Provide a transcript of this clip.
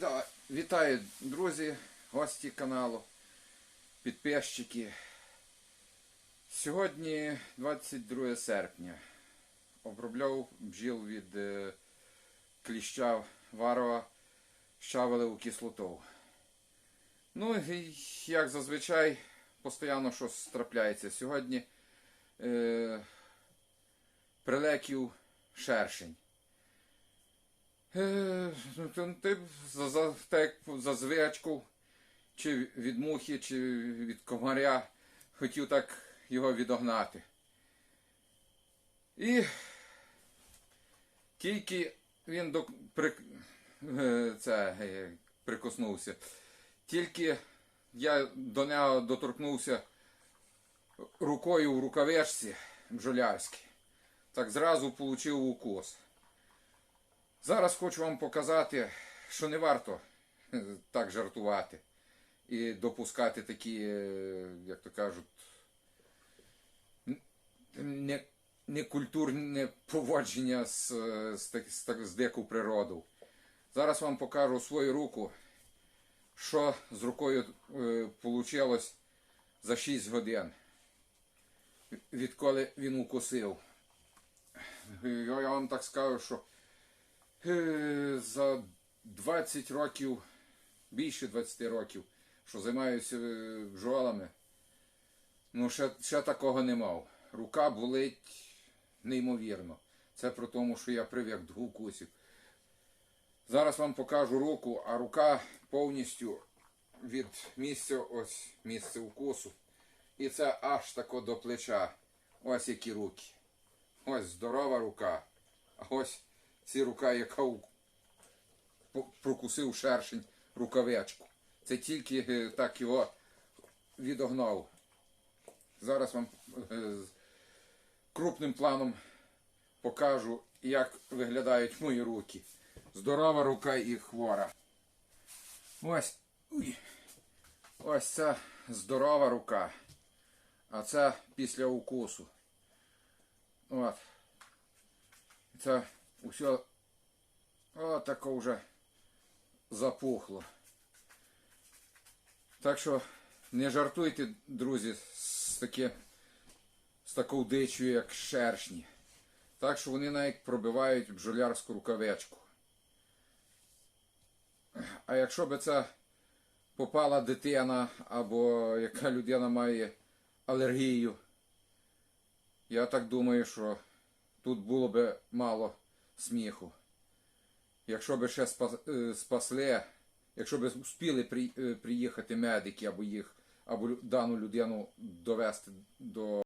Да, вітаю, друзі, гості каналу, підписчики. Сьогодні 22 серпня. Обробляв бджіл від е, кліща варова щавелеву кислоту. Ну і як зазвичай, постійно щось трапляється. Сьогодні е, прилетів шершень. Е, Ти за, за, так, за звичку, чи від мухи, чи від комаря хотів так його відогнати. І тільки він до, при, е, це, е, прикоснувся, тільки я до нього доторкнувся рукою в рукавичці бджолярській, так зразу отримав укус. Зараз хочу вам показати, що не варто е, так жартувати і допускати такі, е, як то кажуть, некультурне поводження з, е, з, з, з дику природу. Зараз вам покажу свою руку, що з рукою вийшло за 6 годин, відколи він укусив. Я вам так скажу, що За 20 років, більше 20 років, що займаюся е, бджолами, ну ще, ще такого не мав. Рука болить неймовірно. Це про тому, що я привик до укусів. Зараз вам покажу руку, а рука повністю від місця, ось місце укусу. І це аж тако до плеча. Ось які руки. Ось здорова рука. А ось ці рука, яка прокусив шершень рукавичку. Це тільки е, так його відогнав. Зараз вам е, з крупним планом покажу, як виглядають мої руки. Здорова рука і хвора. Ось. Ось це здорова рука. А це після укусу. От. Це усе отако вже запухло. Так що не жартуйте, друзі, з, таке, з такою дичою, як шершні. Так що вони навіть пробивають бджолярську рукавичку. А якщо би це попала дитина або яка людина має алергію, я так думаю, що тут було би мало сміху. Якщо би ще е, спасли, якщо б успіли е, приїхати медики або їх, або дану людину довести до